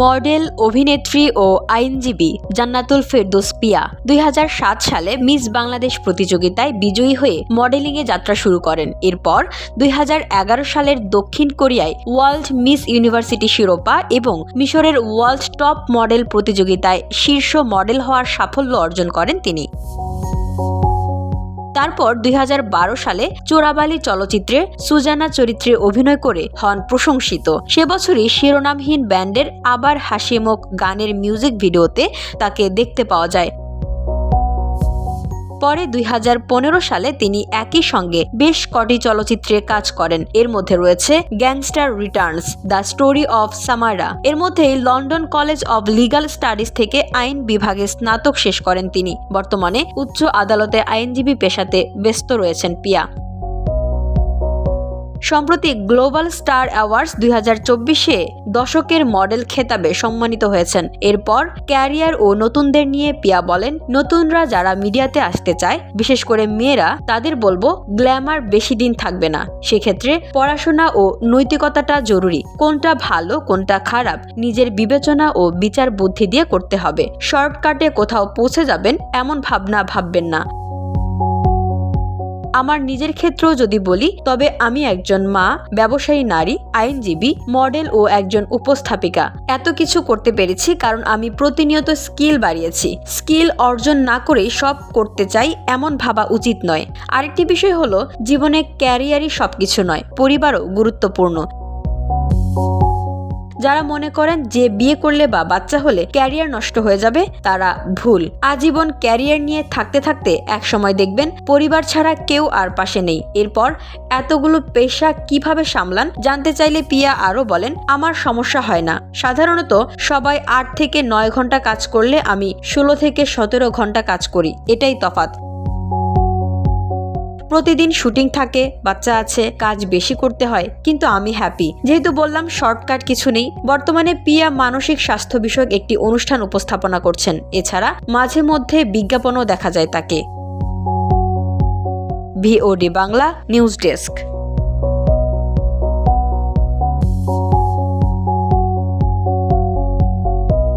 Model, অভিনেত্রী ও আইনজীবী জান্নাতুল ফেরদৌস পিয়া দুই হাজার সাত সালে মিস বাংলাদেশ প্রতিযোগিতায় বিজয়ী হয়ে মডেলিংয়ে যাত্রা শুরু করেন। এরপর দুই হাজার এগারো সালের দক্ষিণ কোরিয়ায় ওয়ার্ল্ড মিস ইউনিভার্সিটি শিরোপা এবং মিশরের ওয়ার্ল্ড টপ মডেল প্রতিযোগিতায় শীর্ষ মডেল হওয়ার সাফল্য অর্জন করেন তিনি। তারপর দুই হাজার বারো সালে চোরাবালি চলচ্চিত্রে সুজানা চরিত্রে অভিনয় করে হন প্রশংসিত। সে বছরই শিরোনামহীন ব্যান্ডের আবার হাসিমুখ গানের মিউজিক ভিডিওতে তাকে দেখতে পাওয়া যায়। পরে দুই হাজার পনেরো সালে তিনি একই সঙ্গে বেশ কটি চলচ্চিত্রে কাজ করেন। এর মধ্যে রয়েছে gangster returns the story of Samara এর মধ্যেই London college of legal studies থেকে আইন বিভাগে স্নাতক শেষ করেন তিনি। বর্তমানে উচ্চ আদালতে আইনজীবী পেশাতে ব্যস্ত রয়েছেন পিয়া। সম্প্রতি গ্লোবাল স্টার অ্যাওয়ার্ডস দুই হাজার চব্বিশে দশকের মডেল খেতাবে সম্মানিত হয়েছেন। এরপর ক্যারিয়ার ও নতুনদের নিয়ে পিয়া বলেন, নতুনরা যারা মিডিয়াতে আসতে চায়, বিশেষ করে মেয়েরা, তাদের বলব গ্ল্যামার বেশি দিন থাকবে না। সেক্ষেত্রে পড়াশোনা ও নৈতিকতাটা জরুরি। কোনটা ভালো, কোনটা খারাপ, নিজের বিবেচনা ও বিচার বুদ্ধি দিয়ে করতে হবে। শর্টকাটে কোথাও পৌঁছে যাবেন, এমন ভাবনা ভাববেন না। আমার নিজের ক্ষেত্রেও যদি বলি, তবে আমি একজন মা, ব্যবসায়ী নারী, আইনজীবী, মডেল ও একজন উপস্থাপিকা। এত কিছু করতে পেরেছি কারণ আমি প্রতিনিয়ত স্কিল বাড়িয়েছি। স্কিল অর্জন না করেই সব করতে চাই এমন ভাবা উচিত নয়। আরেকটি বিষয় হলো, জীবনে ক্যারিয়ারই সবকিছু নয়, পরিবারও গুরুত্বপূর্ণ। যারা মনে করেন যে বিয়ে করলে বা বাচ্চা হলে ক্যারিয়ার নষ্ট হয়ে যাবে, তারা ভুল। আজীবন ক্যারিয়ার নিয়ে থাকতে থাকতে এক সময় দেখবেন পরিবার ছাড়া কেউ আর পাশে নেই। এরপর এতগুলো পেশা কীভাবে সামলান? জানতে চাইলে পিয়া আরও বলেন, আমার সমস্যা হয় না। সাধারণত সবাই আট থেকে নয় ঘণ্টা কাজ করলে আমি ষোলো থেকে সতেরো ঘণ্টা কাজ করি। এটাই তফাৎ। প্রতিদিন শুটিং থাকে, বাচ্চা আছে, কাজ বেশি করতে হয়, কিন্তু আমি হ্যাপি যেহেতু বললাম শর্টকাট কিছু নেই, বর্তমানে পিয়া মানসিক স্বাস্থ্য বিষয়ক একটি অনুষ্ঠান উপস্থাপনা করছেন। এছাড়া মাঝে মধ্যে বিজ্ঞাপনও দেখা যায় তাকে। VOD Bangla news desk